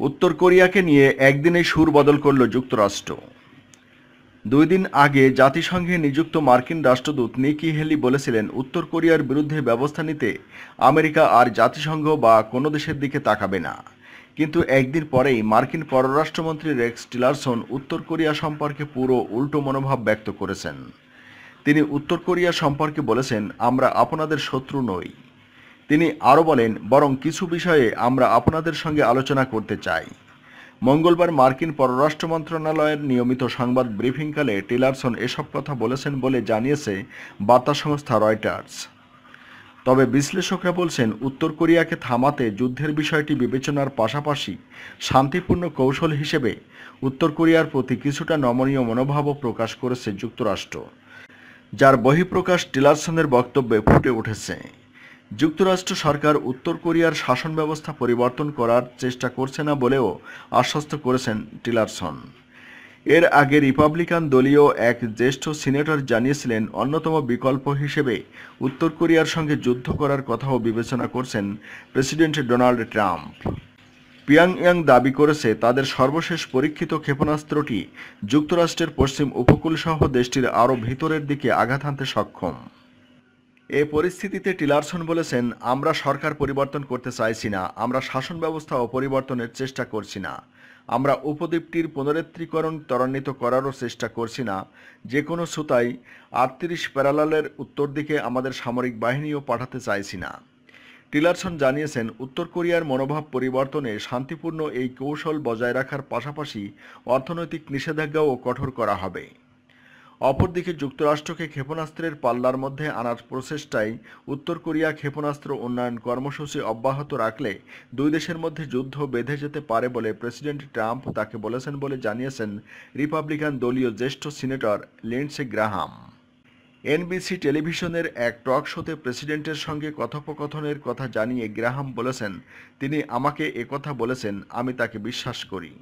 উত্তর কোরিয়াকে নিয়ে একদিনেই সুর বদল করল যুক্তরাষ্ট্র। দুই দিন আগে জাতিসংঘে নিযুক্ত মার্কিন রাষ্ট্রদূত নিকি হেলি বলেছিলেন, উত্তর কোরিয়ার বিরুদ্ধে ব্যবস্থা নিতে আমেরিকা আর জাতিসংঘ বা কোনো দেশের দিকে তাকাবে না। কিন্তু একদিন পরেই মার্কিন পররাষ্ট্রমন্ত্রী রেক্স টিলারসন উত্তর কোরিয়া সম্পর্কে পুরো উল্টো মনোভাব ব্যক্ত করেছেন। তিনি উত্তর কোরিয়া সম্পর্কে বলেছেন, আমরা আপনাদের শত্রু নই। তিনি আরও বলেন, বরং কিছু বিষয়ে আমরা আপনাদের সঙ্গে আলোচনা করতে চাই। মঙ্গলবার মার্কিন পররাষ্ট্র মন্ত্রণালয়ের নিয়মিত সংবাদ ব্রিফিংকালে টিলারসন এসব কথা বলেছেন বলে জানিয়েছে বার্তা সংস্থা রয়টার্স। তবে বিশ্লেষকরা বলছেন, উত্তর কোরিয়াকে থামাতে যুদ্ধের বিষয়টি বিবেচনার পাশাপাশি শান্তিপূর্ণ কৌশল হিসেবে উত্তর কোরিয়ার প্রতি কিছুটা নমনীয় মনোভাবও প্রকাশ করেছে যুক্তরাষ্ট্র। যার বহিঃপ্রকাশ টিলারসনের বক্তব্যে ফুটে উঠেছে। যুক্তরাষ্ট্র সরকার উত্তর কোরিয়ার শাসন ব্যবস্থা পরিবর্তন করার চেষ্টা করছে না বলেও আশ্বস্ত করেছেন টিলারসন। এর আগে রিপাবলিকান দলীয় এক জ্যেষ্ঠ সিনেটর জানিয়েছিলেন, অন্যতম বিকল্প হিসেবে উত্তর কোরিয়ার সঙ্গে যুদ্ধ করার কথাও বিবেচনা করছেন প্রেসিডেন্ট ডোনাল্ড ট্রাম্প। পিয়াংয়াং দাবি করেছে, তাদের সর্বশেষ পরীক্ষিত ক্ষেপণাস্ত্রটি যুক্তরাষ্ট্রের পশ্চিম উপকূলসহ দেশটির আরও ভিতরের দিকে আঘাত হানতে সক্ষম। এ পরিস্থিতিতে টিলারসন বলেছেন, আমরা সরকার পরিবর্তন করতে চাইছি না, আমরা শাসন ব্যবস্থা ও পরিবর্তনের চেষ্টা করছি না। আমরা উপদ্বীপটির পুনরেত্রীকরণ ত্বরান্বিত করারও চেষ্টা করছি না। যে কোনো সুতাই আটত্রিশ প্যারালালের উত্তর দিকে আমাদের সামরিক বাহিনীও পাঠাতে চাইছি না। টিলারসন জানিয়েছেন, উত্তর কোরিয়ার মনোভাব পরিবর্তনে শান্তিপূর্ণ এই কৌশল বজায় রাখার পাশাপাশি অর্থনৈতিক নিষেধাজ্ঞাও কঠোর করা হবে। অপরদিকে যুক্তরাষ্ট্রকে ক্ষেপণাস্ত্রের পাল্লার মধ্যে আনার প্রচেষ্টায় উত্তর কোরিয়া ক্ষেপণাস্ত্র উন্নয়ন কর্মসূচি অব্যাহত রাখলে দুই দেশের মধ্যে যুদ্ধ বেঁধে যেতে পারে বলে প্রেসিডেন্ট ট্রাম্প তাকে বলেছেন বলে জানিয়েছেন রিপাবলিকান দলীয় জ্যেষ্ঠ সিনেটর লিন্ডসে গ্রাহাম। এনবিসি টেলিভিশনের এক টক শোতে প্রেসিডেন্টের সঙ্গে কথোপকথনের কথা জানিয়ে গ্রাহাম বলেছেন, তিনি আমাকে একথা বলেছেন, আমি তাকে বিশ্বাস করি।